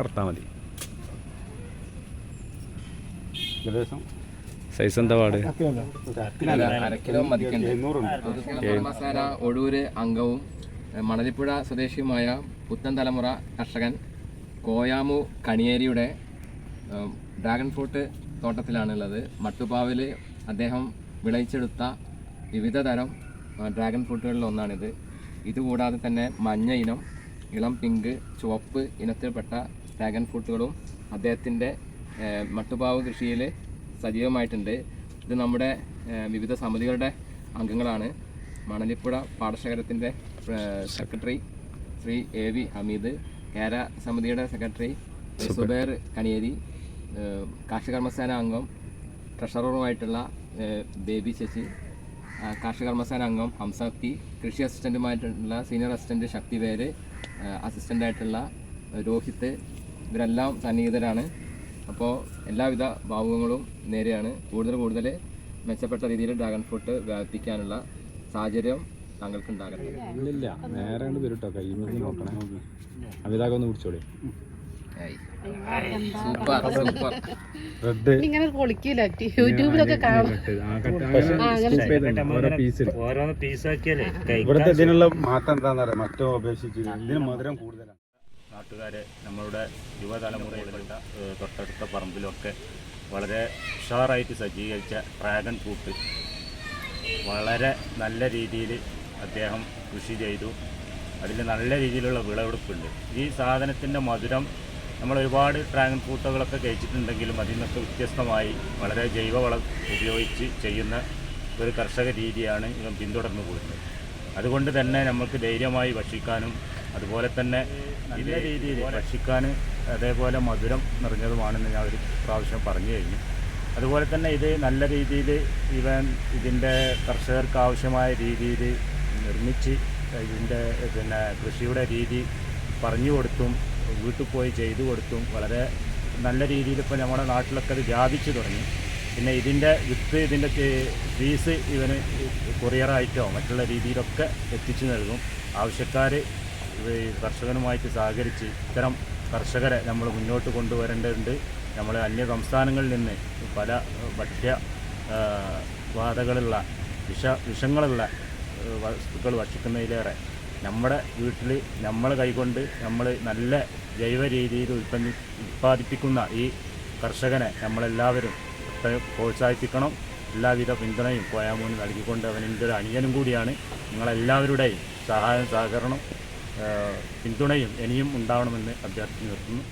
അറുത്താൽ മതി. ഏകദേശം സൈസ് എന്താ പാട്? മസാല ഒഴൂര് അംഗവും മണലിപ്പുഴ സ്വദേശിയുമായ പുത്തൻ തലമുറ കർഷകൻ കോയാമു കണിയേരിയുടെ ഡ്രാഗൺ ഫ്രൂട്ട് തോട്ടത്തിലാണുള്ളത്. മട്ടുപ്പാവിൽ അദ്ദേഹം വിളയിച്ചെടുത്ത വിവിധ തരം ഡ്രാഗൺ ഫ്രൂട്ടുകളിൽ ഒന്നാണിത് ഇതുകൂടാതെ തന്നെ മഞ്ഞ ഇനം ഇളം പിങ്ക് ചുവപ്പ് ഇനത്തിൽപ്പെട്ട ഡ്രാഗൺ ഫ്രൂട്ടുകളും അദ്ദേഹത്തിന്റെ മട്ടുപാവ് കൃഷിയിൽ സജീവമായിട്ടുണ്ട്. ഇത് നമ്മുടെ വിവിധ സമിതികളുടെ അംഗങ്ങളാണ്. Manalippuzha പാടശേഖരത്തിന്റെ secretary Shri A V Hameed കേര സമിതിയുടെ സെക്രട്ടറി സുബേർ കണിയേരി കാർഷിക കർമ്മസേന അംഗം ട്രഷററുമായിട്ടുള്ള ബേബി ശശി കാർഷിക കർമ്മസേന അംഗം ഹംസക്തി കൃഷി അസിസ്റ്റന്റുമായിട്ടുള്ള സീനിയർ അസിസ്റ്റന്റ് ശക്തി പേര് അസിസ്റ്റന്റായിട്ടുള്ള രോഹിത്ത് ഇവരെല്ലാം സന്നിഹിതരാണ്. അപ്പോൾ എല്ലാവിധ ഭാവുകങ്ങളും നേരെയാണ്. കൂടുതൽ കൂടുതൽ മെച്ചപ്പെട്ട രീതിയിൽ ഡ്രാഗൺ ഫ്രൂട്ട് വ്യാപിപ്പിക്കാനുള്ള സാഹചര്യം താങ്കൾക്ക് ഉണ്ടാകട്ടെ ഇല്ലില്ല നേരെ കണ്ട് വരും കേട്ടോ കൈമതി നോക്കണേ അമിതാകൊന്ന് റെഡ് ഇങ്ങനെ പൊളിക്കൂല. യൂട്യൂബിലൊക്കെ കാണാം. ഓരോ പീസ് ഓരോന്ന് പീസാക്കിയാലേ ഇവിടുത്തെ ഇതിനുള്ള മാറ്റം എന്താണെന്ന് അറിയാം? മറ്റോ അപേക്ഷിച്ച് ഇതിന് മധുരം കൂടുതലാണ്. നാട്ടുകാരെ നമ്മളുടെ യുവതലമുറയിൽപ്പെട്ട ഏഹ്, തൊട്ടടുത്ത പറമ്പിലൊക്കെ വളരെ ഉഷാറായിട്ട് സജ്ജീകരിച്ച ഡ്രാഗൺ ഫ്രൂട്ട് വളരെ നല്ല രീതിയിൽ അദ്ദേഹം കൃഷി ചെയ്തു. അതിൽ നല്ല രീതിയിലുള്ള വിളവെടുപ്പുണ്ട്. ഈ സാധനത്തിന്റെ മധുരം നമ്മൾ ഒരുപാട് ഡ്രാഗൺ ഫ്രൂട്ടുകളൊക്കെ കഴിച്ചിട്ടുണ്ടെങ്കിലും അതിൽ നിന്നൊക്കെ വ്യത്യസ്തമായി വളരെ ജൈവവളം ഉപയോഗിച്ച് ചെയ്യുന്ന ഒരു കർഷക രീതിയാണ് ഇവൻ പിന്തുടർന്നു പോകുന്നത്. അതുകൊണ്ട് തന്നെ നമുക്ക് ധൈര്യമായി ഭക്ഷിക്കാനും അതുപോലെ തന്നെ ഇതേ രീതിയിൽ ഭക്ഷിക്കാൻ അതേപോലെ മധുരം നിറഞ്ഞതുമാണെന്ന് ഞാൻ ഒരു പ്രാവശ്യം പറഞ്ഞു കഴിഞ്ഞു. അതുപോലെ തന്നെ ഇത് നല്ല രീതിയിൽ ഇവൻ ഇതിന്റെ കർഷകർക്ക് ആവശ്യമായ രീതിയിൽ നിർമ്മിച്ച് ഇതിന്റെ പിന്നെ കൃഷിയുടെ രീതി പറഞ്ഞു കൊടുത്തും വീട്ടിൽ പോയി ചെയ്തു കൊടുത്തും വളരെ നല്ല രീതിയിൽ ഇപ്പോൾ നമ്മുടെ നാട്ടിലൊക്കെ അത് വ്യാപിച്ചു തുടങ്ങി. പിന്നെ ഇതിന്റെ വിത്ത് ഇതിന്റെ ഫീസ് ഇവന് കൊറിയറായിട്ടോ മറ്റുള്ള രീതിയിലൊക്കെ എത്തിച്ചു നൽകും. ആവശ്യക്കാർ കർഷകനുമായിട്ട് സഹകരിച്ച് ഇത്തരം കർഷകരെ നമ്മൾ മുന്നോട്ട് കൊണ്ടുവരേണ്ടതുണ്ട്. നമ്മൾ അന്യ സംസ്ഥാനങ്ങളിൽ നിന്ന് പല ഭക്ഷ്യ വാതകളുള്ള വിഷ വിഷങ്ങളുള്ള വസ്തുക്കൾ ഭക്ഷിക്കുന്നതിലേറെ നമ്മുടെ വീട്ടിൽ നമ്മൾ കൈകൊണ്ട് നമ്മൾ നല്ല ജൈവ രീതിയിൽ ഉൽപ്പന്നി ഉൽപ്പാദിപ്പിക്കുന്ന ഈ കർഷകനെ നമ്മളെല്ലാവരും പ്രോത്സാഹിപ്പിക്കണം. എല്ലാവിധ പിന്തുണയും കോയാമൂന്ന് നൽകിക്കൊണ്ട് അവൻ എന്റെ ഒരു അനിയനും കൂടിയാണ്. നിങ്ങളെല്ലാവരുടെയും സഹായം സഹകരണം പിന്തുണയും ഇനിയും ഉണ്ടാവണമെന്ന് അഭ്യർത്ഥിച്ചു നിർത്തുന്നു